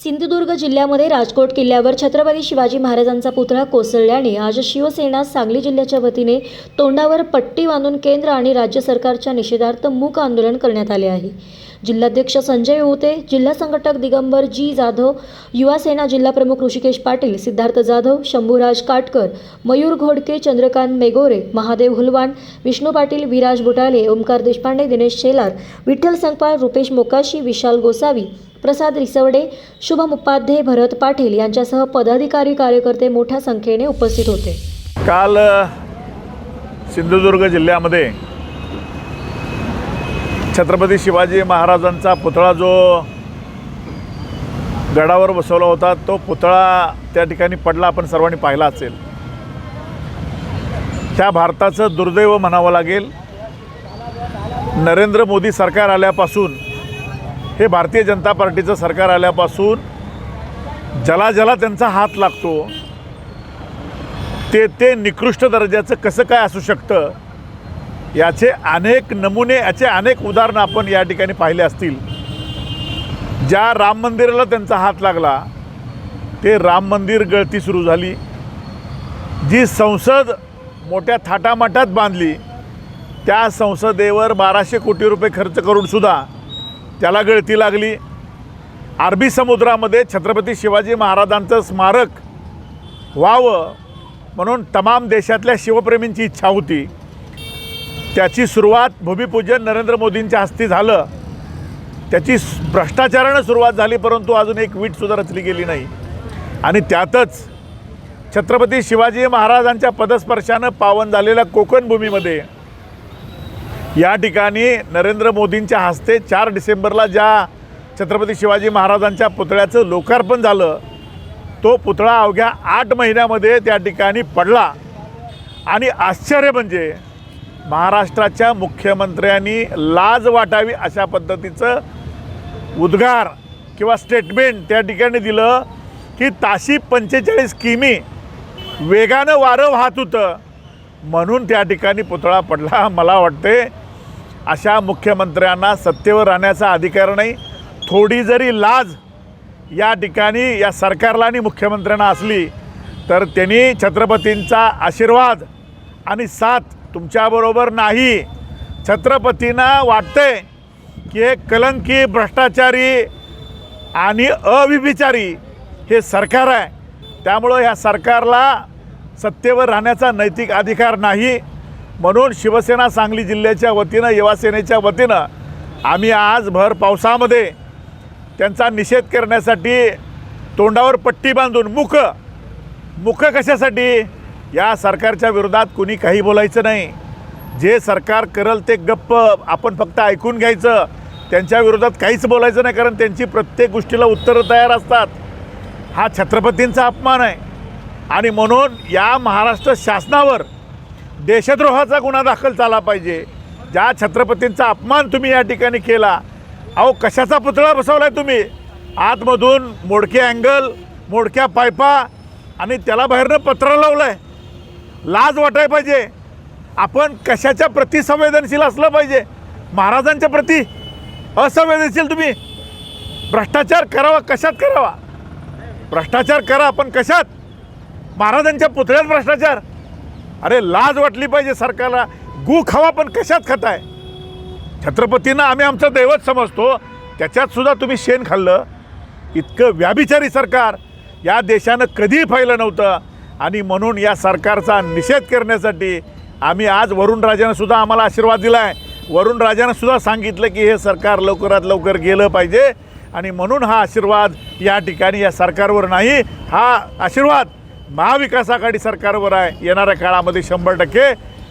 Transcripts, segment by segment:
सिंधुदुर्ग जिल्ह्यामध्ये राजकोट किल्ल्यावर छत्रपती शिवाजी महाराजांचा पुतळा कोसळल्याने आज शिवसेना सांगली जिल्ह्याच्या वतीने तोंडावर पट्टी बांधून केंद्र आणि राज्य सरकारच्या निषेधार्थ मूक आंदोलन करण्यात आले आहे. जिल्हाध्यक्ष संजय उते जिल्हा संघटक दिगंबर जी जाधव युवा सेना जिल्हा प्रमुख ऋषिकेश पाटील सिद्धार्थ जाधव शंभूराज काटकर मयूर घोडके चंद्रकांत मेगोरे महादेव हुलवाण विष्णू पाटील विराज बुटाले ओमकार देशपांडे दिनेश शेलार विठ्ठल संगपाळ रुपेश मोकाशी विशाल गोसावी प्रसाद रिसवडे शुभम उपाध्ये भरत पाटील यांच्यासह पदाधिकारी कार्यकर्ते मोठ्या संख्येने उपस्थित होते. काल सिंधुदुर्ग जिल्ह्यामध्ये छत्रपती शिवाजी महाराजांचा पुतळा जो गडावर बसवला होता तो पुतळा त्या ठिकाणी पडला आपण सर्वांनी पाहिला असेल. त्या भारताचं दुर्दैव म्हणावं लागेल. नरेंद्र मोदी सरकार आल्यापासून हे भारतीय जनता पार्टीचं सरकार आल्यापासून ज्याला ज्याला त्यांचा हात लागतो. ते ते निकृष्ट दर्जाचं कसं काय असू शकतं? याचे अनेक नमुने याचे अनेक उदाहरणं आपण या ठिकाणी पाहिले असतील. ज्या राम मंदिराला त्यांचा हात लागला ते राम मंदिर गळती सुरू झाली. जी संसद मोठ्या थाटामाटात बांधली त्या संसदेवर बाराशे कोटी रुपये खर्च करूनसुद्धा त्याला गळती लागली. अरबी समुद्रामध्ये छत्रपती शिवाजी महाराजांचं स्मारक व्हावं म्हणून तमाम देशातल्या शिवप्रेमींची इच्छा होती. त्याची सुरुवात भूमिपूजन नरेंद्र मोदींच्या हस्ते झालं. त्याची भ्रष्टाचारानं सुरुवात झाली परंतु अजून एक वीटसुद्धा रचली गेली नाही. आणि त्यातच छत्रपती शिवाजी महाराजांच्या पदस्पर्शानं पावन झालेल्या कोकण भूमीमध्ये या ठिकाणी नरेंद्र मोदींच्या हस्ते चार डिसेंबरला ज्या छत्रपती शिवाजी महाराजांच्या पुतळ्याचं लोकार्पण झालं तो पुतळा अवघ्या आठ महिन्यामध्ये त्या ठिकाणी पडला. आणि आश्चर्य म्हणजे महाराष्ट्राच्या मुख्यमंत्र्यांनी लाज वाटावी अशा पद्धतीचं उद्गार किंवा स्टेटमेंट त्या ठिकाणी दिलं की ताशी पंचेचाळीस किमी वेगानं वारं वाहत होतं. म्हणून त्या ठिकाणी पुतळा पडला मला वाटते अशा मुख्यमंत्र्यांना सत्तेवर राहण्याचा अधिकार नाही. थोडी जरी लाज या ठिकाणी या सरकारला आणि मुख्यमंत्र्यांना असली तर त्यांनी छत्रपतींचा आशीर्वाद आणि साथ तुमच्याबरोबर नाही. छत्रपतींना वाटतंय की हे कलंकी भ्रष्टाचारी आणि अविभिचारी हे सरकार आहे. त्यामुळं ह्या सरकारला सत्तेवर राहण्याचा नैतिक अधिकार नाही. म्हणून शिवसेना सांगली जिल्ह्याच्या वतीनं युवासेनेच्या वतीनं आम्ही आज भर पावसामध्ये त्यांचा निषेध करण्यासाठी तोंडावर पट्टी बांधून मुख मुख कशासाठी? या सरकारच्या विरोधात कुणी काही बोलायचं नाही. जे सरकार करल ते गप्प आपण फक्त ऐकून घ्यायचं. त्यांच्या विरोधात काहीच बोलायचं नाही कारण त्यांची प्रत्येक गोष्टीला उत्तरं तयार असतात. हा छत्रपतींचा अपमान आहे. आणि म्हणून या महाराष्ट्र शासनावर देशद्रोहाचा गुन्हा दाखल झाला पाहिजे. ज्या छत्रपतींचा अपमान तुम्ही या ठिकाणी केला अहो कशाचा पुतळा बसवला आहे तुम्ही? आतमधून मोडके अँगल मोडक्या पायपा आणि त्याला बाहेरनं पत्र लावलं आहे लाज वाटाय पाहिजे. आपण कशाच्या प्रति संवेदनशील असलं पाहिजे? महाराजांच्या प्रति असंवेदनशील तुम्ही? भ्रष्टाचार करावा कशात करावा? भ्रष्टाचार करा आपण कशात? महाराजांच्या पुतळ्यात भ्रष्टाचार. अरे लाज वाटली पाहिजे सरकारला. गु खावा पण कशात खाताय? छत्रपतींना आम्ही आमचं दैवत समजतो. त्याच्यात सुद्धा तुम्ही शेण खाल्लं. इतकं व्याभिचारी सरकार. या देशानं कधीही पाहिलं नव्हतं. आणि म्हणून या सरकारचा निषेध करण्यासाठी आम्ही आज वरुण आम्हाला आशीर्वाद दिला आहे वरुण सांगितलं की हे सरकार लवकरात लवकर गेलं पाहिजे आणि म्हणून हा आशीर्वाद या ठिकाणी या सरकारवर नाही हा आशीर्वाद महाविकास आघाडी सरकारवर आहे. येणाऱ्या काळामध्ये शंभर टक्के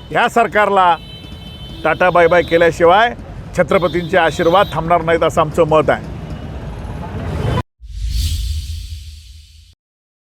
ह्या सरकारला टाटा बाय बाय केल्याशिवाय छत्रपतींचे आशीर्वाद थांबणार नाहीत असं आमचं मत आहे.